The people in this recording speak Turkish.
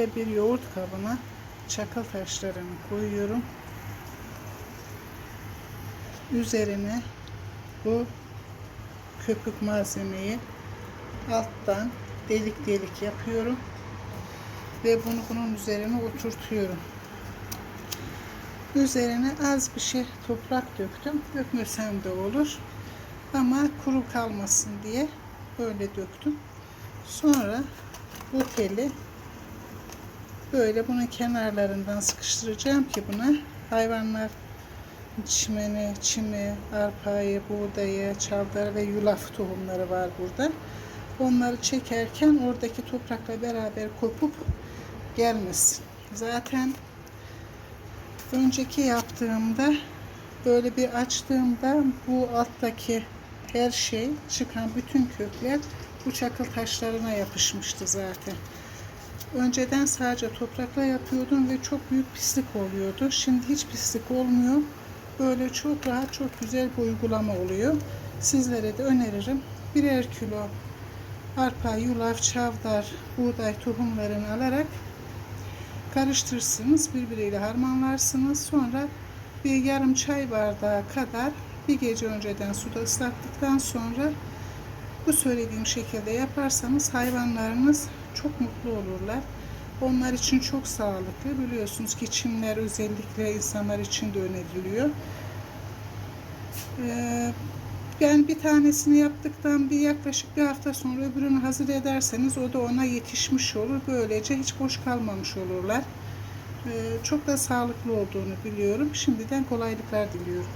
Ve bir yoğurt kabına çakıl taşlarını koyuyorum. Üzerine bu köpük malzemeyi alttan delik delik yapıyorum. Ve bunu bunun üzerine oturtuyorum. Üzerine az bir şey toprak döktüm. Dökmesem de olur. Ama kuru kalmasın diye böyle döktüm. Sonra bu teli böyle bunun kenarlarından sıkıştıracağım ki buna hayvanlar çimeni, çimi, arpayı, buğdayı, çavdarı ve yulaf tohumları var burada. Onları çekerken oradaki toprakla beraber kopup gelmesin. Zaten önceki yaptığımda böyle bir açtığımda bu alttaki her şey çıkan bütün kökler bu çakıl taşlarına yapışmıştı zaten. Önceden sadece toprakla yapıyordum ve çok büyük pislik oluyordu. Şimdi hiç pislik olmuyor. Böyle çok rahat, çok güzel bir uygulama oluyor. Sizlere de öneririm. Birer kilo arpa, yulaf, çavdar, buğday tohumlarını alarak karıştırırsınız. Birbiriyle harmanlarsınız. Sonra bir yarım çay bardağı kadar bir gece önceden suda ıslattıktan sonra bu söylediğim şekilde yaparsanız hayvanlarınız çok mutlu olurlar. Onlar için çok sağlıklı. Biliyorsunuz ki çimler özellikle insanlar için de öneriliyor. Ee, yani bir tanesini yaptıktan bir yaklaşık bir hafta sonra öbürünü hazır ederseniz o da ona yetişmiş olur. Böylece hiç boş kalmamış olurlar. Ee, çok da sağlıklı olduğunu biliyorum. Şimdiden kolaylıklar diliyorum.